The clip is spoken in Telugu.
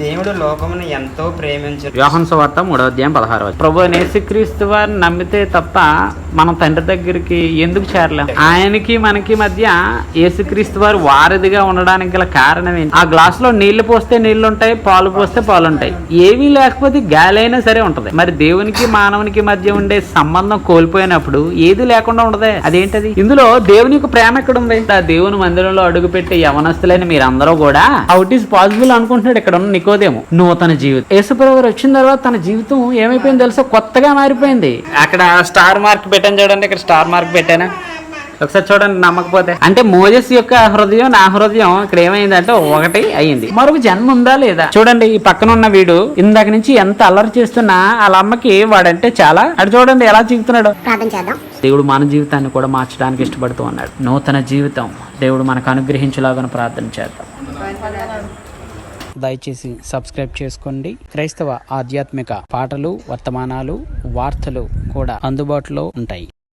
దేవుడు లోకమును ఎంతో ప్రేమించు వ్యూహం సువార్త మూడో అధ్యాయం పదహారు ప్రభు నేసుక్రీస్తు వారిని నమ్మితే తప్ప మనం తండ్రి దగ్గరికి ఎందుకు చేరలేం? ఆయనకి మనకి మధ్య యేసుక్రీస్తు వారు వారధిగా ఉండడానికి గల కారణం ఏంటి? ఆ గ్లాస్లో నీళ్ళు పోస్తే నీళ్ళు ఉంటాయి పాలు పోస్తే పాలు ఉంటాయి ఏమీ లేకపోతే గాలి అయినా సరే ఉంటది. మరి దేవునికి మానవునికి మధ్య ఉండే సంబంధం కోల్పోయినప్పుడు ఏది లేకుండా ఉండదే. అదేంటది? ఇందులో దేవుని యొక్క ప్రేమ ఎక్కడ ఉంది ఆ దేవుని మందిరంలో అడుగు పెట్టే యవనస్తులైన మీరందరూ కూడా అవుట్ ఈస్ పాసిబుల్ అనుకుంటున్నాడు. ఇక్కడ ఉన్న నికోదేమో? నూతన జీవితం. యేసుప్రభు గారు వచ్చిన తర్వాత తన జీవితం ఏమైపోయింది తెలుసా? కొత్తగా మారిపోయింది. అక్కడ స్టార్ మార్క్ పెట్టాను చూడండి ఇక్కడ స్టార్ మార్క్ పెట్టాను? ఒకసారి చూడండి నమ్మకపోతే. అంటే మోజస్ యొక్క హృదయం నా హృదయం ఇక్కడ ఏమైందంటే ఒకటి అయ్యింది. మరొక జన్మ ఉందా లేదా? చూడండి ఈ పక్కన ఉన్న వీడు ఇందాక నుంచి ఎంత అల్లరి చేస్తున్నా వాళ్ళ అమ్మకి వాడంటే చాలా అటు చూడండి ఎలా జీవితున్నాడు? ప్రార్థన చేద్దాం. దేవుడు మన జీవితాన్ని కూడా మార్చడానికి ఇష్టపడుతూ ఉన్నాడు. నూతన జీవితం దేవుడు మనకు అనుగ్రహించేలాగా ప్రార్థన చేద్దాం. దయచేసి సబ్స్క్రైబ్ చేసుకోండి. క్రైస్తవ ఆధ్యాత్మిక పాటలు వర్తమానాలు వార్తలు కూడా అందుబాటులో ఉంటాయి.